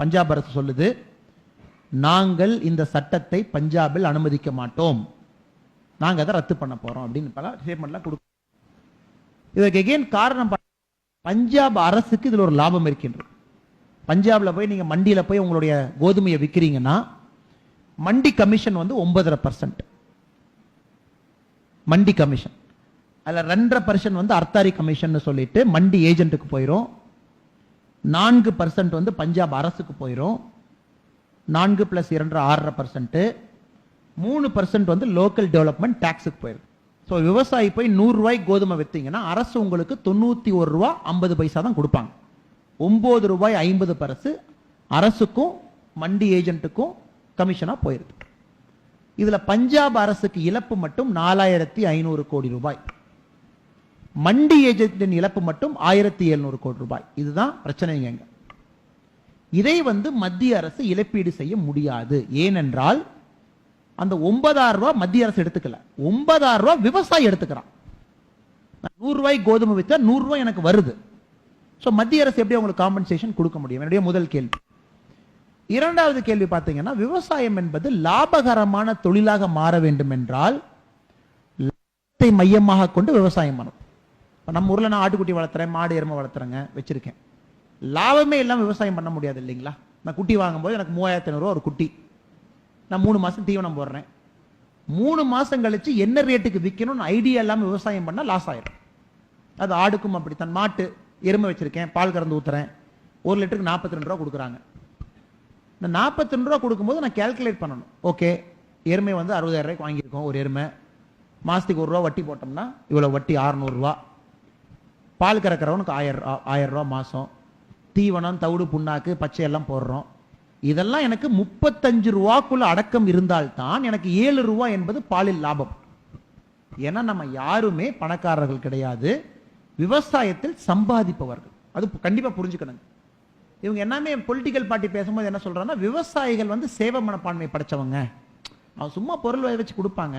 பஞ்சாப் அரசு சொல்லுது நாங்கள் இந்த சட்டத்தை பஞ்சாபில் அனுமதிக்க மாட்டோம். நாங்கள் அதை ரத்து பண்ண போறோம். அப்படின்னு பல ஸ்டேட்மெண்ட்லாம் கொடுக்கும் இதற்கு எகெயின் காரணம் பஞ்சாப் அரசுக்கு இதில் ஒரு லாபம் இருக்கின்றது. பஞ்சாபில் போய் நீங்கள் மண்டியில் போய் உங்களுடைய கோதுமையை விற்கிறீங்கன்னா மண்டி கமிஷன் வந்து ஒன்பதரை பர்சன்ட் மண்டி கமிஷன் அதில் ரெண்டரை பர்சன்ட் வந்து அர்த்தாரி கமிஷன் சொல்லிட்டு மண்டி ஏஜென்ட்டுக்கு போயிடும் நான்கு பர்சன்ட் வந்து பஞ்சாப் அரசுக்கு போயிடும் நான்கு பிளஸ் இரண்டு ஆறரை பர்சன்ட்டு மூணு பர்சன்ட் வந்து லோக்கல் டெவலப்மெண்ட் டேக்ஸுக்கு போயிடும் ஸோ விவசாயி போய் நூறுரூவாய்க்கு கோதுமை விற்றீங்கன்னா அரசு உங்களுக்கு தொண்ணூற்றி ஒரு ரூபா ஐம்பது பைசா தான் கொடுப்பாங்க. ஒம்பது ரூபாய் ஐம்பது பரசு அரசுக்கும் மண்டி ஏஜென்ட்டுக்கும் கமிஷனாக போயிருது இதில் பஞ்சாப் அரசுக்கு இழப்பு மட்டும் நாலாயிரத்தி ஐநூறு கோடி ரூபாய். மண்டி ஏஜென்ட்டின் இழப்பு மட்டும் ஆயிரத்தி எழுநூறு கோடி ரூபாய். இதுதான் பிரச்சனைங்க இதை வந்து மத்திய அரசு இழப்பீடு செய்ய முடியாது. ஏனென்றால் அந்த ஒன்பதாயிரம் ரூபாய் மத்திய அரசு எடுத்துக்கல. ஒன்பதாயிரம் ரூபாய் விவசாயி எடுத்துக்கிறான். நூறு ரூபாய் கோதுமை வித்தா நூறு ரூபாய் எனக்கு வருது. ஸோ மத்திய அரசு எப்படி உங்களுக்கு காம்பன்சேஷன் கொடுக்க முடியும்? என்னுடைய முதல் கேள்வி. இரண்டாவது கேள்வி பார்த்தீங்கன்னா விவசாயம் என்பது லாபகரமான தொழிலாக மாற வேண்டும் என்றால் லாபத்தை மையமாக கொண்டு விவசாயம் பண்ணணும். இப்போ நம்ம ஊரில் நான் ஆட்டுக்குட்டி வளர்த்துறேன் மாடு எருமை வளர்த்துறேங்க வச்சுருக்கேன். லாபமே இல்லாமல் விவசாயம் பண்ண முடியாது இல்லைங்களா? நான் குட்டி வாங்கும்போது எனக்கு மூவாயிரத்தி ஐநூறுரூவா ஒரு குட்டி. நான் மூணு மாதம் தீவனம் போடுறேன். மூணு மாதம் கழித்து என்ன ரேட்டுக்கு விற்கணும்னு ஐடியா இல்லாமல் விவசாயம் பண்ணால் லாஸ் ஆயிடும் அது ஆடுக்கும் அப்படித்தான். மாட்டு எருமை வச்சுருக்கேன் பால் கறந்து ஊத்துறேன். ஒரு லிட்டருக்கு நாற்பத்தி ரெண்டு ரூபா கொடுக்குறாங்க. இந்த நாற்பத்தி ரெண்டு ரூபா கொடுக்கும்போது நான் கால்குலேட் பண்ணணும். ஓகே எருமை வந்து அறுபதாயிரம் ரூபாய்க்கு வாங்கியிருக்கோம் ஒரு எருமை. மாதத்துக்கு ஒரு ரூபா வட்டி போட்டோம்னா இவ்வளோ வட்டி 600 பால் கறக்கிறவனுக்கு ஆயிரம் ஆயிரம் ரூபா மாதம் தீவனம் தவிடு புண்ணாக்கு பச்சை எல்லாம் போடுறோம். இதெல்லாம் எனக்கு முப்பத்தஞ்சு ரூபாக்குள்ள அடக்கம் இருந்தால்தான் எனக்கு ஏழு ரூபா என்பது பாலில் லாபம். ஏன்னா நம்ம யாருமே பணக்காரர்கள் கிடையாது. விவசாயத்தில் சம்பாதிப்பவர்கள். அது கண்டிப்பாக புரிஞ்சுக்கணுங்க. இவங்க எல்லாமே பொலிட்டிக்கல் பார்ட்டி பேசும்போது என்ன சொல்கிறாங்கன்னா விவசாயிகள் வந்து சேவை மனப்பான்மை படைச்சவங்க. அவன் சும்மா பொருள் வச்சு கொடுப்பாங்க.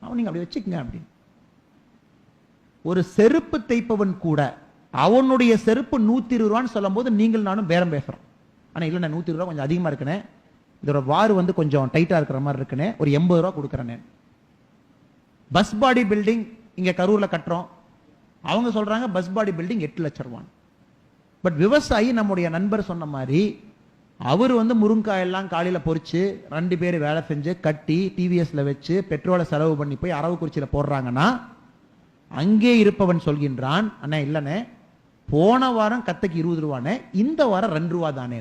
அவன் நீங்கள் அப்படி வச்சுக்கங்க அப்படின்னு. ஒரு செருப்பு தைப்பவன் கூட அவனுடைய செருப்பு நூற்றி இருபது ரூபான்னு சொல்லும் போது நீங்கள் நானும் பேரம் பேசுறோம். ஆனால் இல்லை நான் நூற்றி இருபது ரூபா கொஞ்சம் அதிகமாக இருக்குனே இதோட வாறு வந்து கொஞ்சம் டைட்டாக இருக்கிற மாதிரி இருக்குன்னு ஒரு எண்பது ரூபா கொடுக்குறேன் பஸ் பாடி பில்டிங் இங்கே கரூரில் கட்டுறோம். அவங்க சொல்கிறாங்க பஸ் பாடி பில்டிங் எட்டு லட்சம் ரூபான் பட் விவசாயி நம்முடைய நண்பர் சொன்ன மாதிரி அவர் வந்து முருங்காய் எல்லாம் பொறிச்சு ரெண்டு பேர் வேலை செஞ்சு கட்டி டிவிஎஸில் வச்சு பெட்ரோலை செலவு பண்ணி போய் அரவக்குறிச்சியில போடுறாங்கன்னா அங்கே இருப்பவன் சொல்கின்றான் அண்ணே இல்லைண்ணே போன வாரம் கத்தைக்கு இருபது ரூபானே இந்த வாரம் ரெண்டு ரூபா தானே.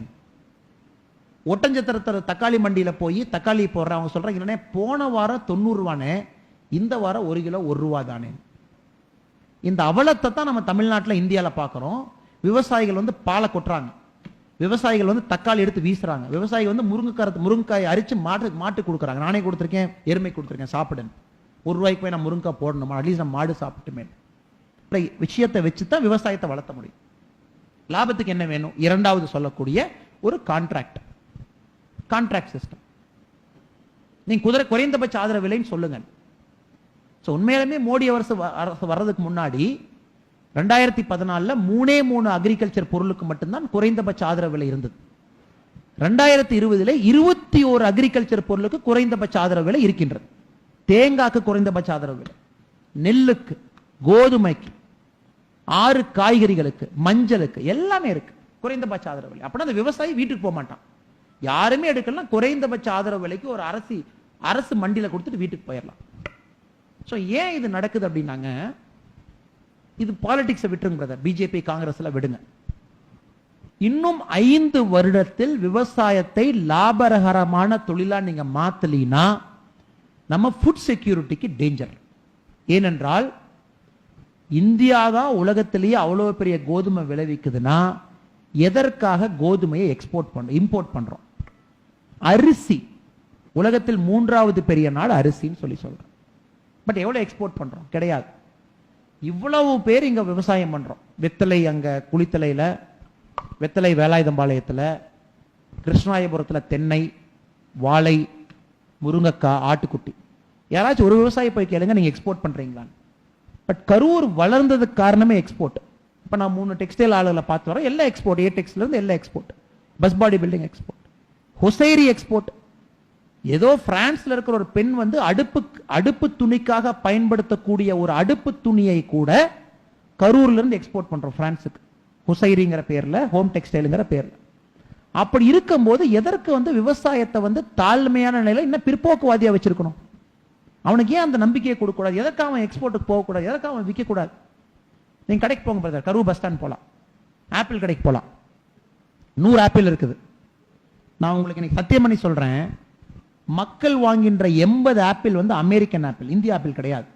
ஒட்டஞ்சத்திரத்தில் தக்காளி மண்டியில் போய் தக்காளி போடுறேன் அவங்க சொல்கிறாங்க இல்லனே போன வாரம் தொண்ணூறு ரூபானே இந்த வாரம் ஒரு கிலோ ஒரு ரூபா தானே. இந்த அவலத்தை தான் நம்ம தமிழ்நாட்டில் இந்தியாவில் பார்க்குறோம் விவசாயிகள் வந்து பாலை கொட்டுறாங்க. விவசாயிகள் வந்து தக்காளி எடுத்து வீசுறாங்க. விவசாயிகள் வந்து முருங்கைக்காரத்து முருங்கைக்காய் அரிச்சு மாட்டு மாட்டு கொடுக்குறாங்க. நானே கொடுத்துருக்கேன் எருமை கொடுத்துருக்கேன் சாப்பிடுன்னு. ஒரு ரூபாய்க்கு போய் நம்ம முருங்கை போடணுமா? அட்லீஸ்ட் நம்ம மாடு சாப்பிட்டுமே. இப்படி விஷயத்தை வச்சு தான் விவசாயத்தை வளர்த்த முடியும். லாபத்துக்கு என்ன வேணும்? இரண்டாவது சொல்லக்கூடிய ஒரு கான்ட்ராக்ட் கான்ட்ராக்ட் சிஸ்டம் நீங்க குதிரை குறைந்தபட்ச ஆதரவு விலைன்னு சொல்லுங்க ஸோ உண்மையிலுமே மோடி அரசு அரசு வர்றதுக்கு முன்னாடி ரெண்டாயிரத்தி பதினாலில் மூணே மூணு அக்ரிகல்ச்சர் பொருளுக்கு மட்டும்தான் குறைந்தபட்ச ஆதரவு விலை இருந்தது. ரெண்டாயிரத்தி இருபதுல இருபத்தி ஒரு அக்ரிகல்ச்சர் பொருளுக்கு குறைந்தபட்ச ஆதரவு விலை இருக்கின்றது. தேங்காய்க்கு குறைந்தபட்ச ஆதரவு விலை. நெல்லுக்கு கோதுமைக்கு ஆறு காய்கறிகளுக்கு மஞ்சளுக்கு எல்லாமே இருக்கு. குறைந்தபட்ச ஆதரவு விலை. அப்படின்னா அந்த விவசாயி வீட்டுக்கு போக மாட்டான். யாருமே எடுக்கலாம் குறைந்தபட்ச ஆதரவு விலைக்கு ஒரு அரசு அரசு மண்டியில் கொடுத்துட்டு வீட்டுக்கு போயிடலாம் ஸோ ஏன் இது நடக்குது அப்படின்னாங்க? இது பாலிடிக்ஸை விட்டுருங்க பிரதர் பிஜேபி காங்கிரஸ்ல விடுங்க. இன்னும் ஐந்து வருடத்தில் விவசாயத்தை லாபகரமான தொழிலா நீங்க மாத்தலீனா நம்ம ஃபுட் செக்யூரிட்டிக்கு டேஞ்சர் ஏனென்றால் இந்தியா தான் உலகத்திலேயே அவ்வளோ பெரிய கோதுமை விளைவிக்குதுன்னா எதற்காக கோதுமையை எக்ஸ்போர்ட் பண்றோம் இம்போர்ட் பண்றோம்? அரிசி. உலகத்தில் மூன்றாவது பெரிய நாள் அரிசின்னு சொல்லி சொல்றோம். பட் எவ்வளோ எக்ஸ்போர்ட் பண்றோம்? கிடையாது. இவ்வளவு பேர் இங்க விவசாயம் பண்றோம். வெத்தலை அங்க குளித்தலையில வெத்தலை வேலாயுதம்பாளையத்தில் கிருஷ்ணாயபுரத்தில் தென்னை வாழை முருங்கக்காய் ஆட்டுக்குட்டி. யாராச்சும் ஒரு விவசாயி போய் கேளுங்க நீங்கள் எக்ஸ்போர்ட் பண்ணுறீங்களான்னு பட் கரூர் வளர்ந்ததுக்கு காரணமே எக்ஸ்போர்ட் இப்போ நான் மூணு டெக்ஸ்டைல் ஆளுகளை பார்த்து வரோம் எல்லா எக்ஸ்போர்ட் ஏ டெக்ஸ்ல எல்லா export bus body building export hosiery export ஏதோ பிரான்ஸ்ல இருக்கிற ஒரு பெண் வந்து அடுப்பு அடுப்பு துணிக்காக பயன்படுத்தக்கூடிய ஒரு அடுப்பு துணியை கூட கரூர்ல இருந்து எக்ஸ்போர்ட் பண்றோம் பிரான்ஸுக்கு. ஹுசைரிங்கிற பேர்ல ஹோம் டெக்ஸ்டைலுங்கிற பேர்ல. அப்படி இருக்கும்போது எதற்கு வந்து விவசாயத்தை வந்து தாழ்மையான நிலையில் இன்னும் பிற்போக்குவாதியாக வச்சிருக்கணும்? அவனுக்கு ஏன் அந்த நம்பிக்கையை கொடுக்கக்கூடாது? எதற்காக அவன் எக்ஸ்போர்ட்டுக்கு போகக்கூடாது? எதற்காக அவன் விற்கக்கூடாது? நீங்கள் கடைக்கு போங்க பிரதர் கரூர் பஸ் ஸ்டாண்ட் போகலாம் ஆப்பிள் கடைக்கு போகலாம் நூறு ஆப்பிள் இருக்குது. நான் உங்களுக்கு இன்னைக்கு சத்தியம் பண்ணி சொல்கிறேன் மக்கள் வாங்கின்ற எண்பது ஆப்பிள் வந்து அமெரிக்கன் ஆப்பிள் இந்திய ஆப்பிள் கிடையாது.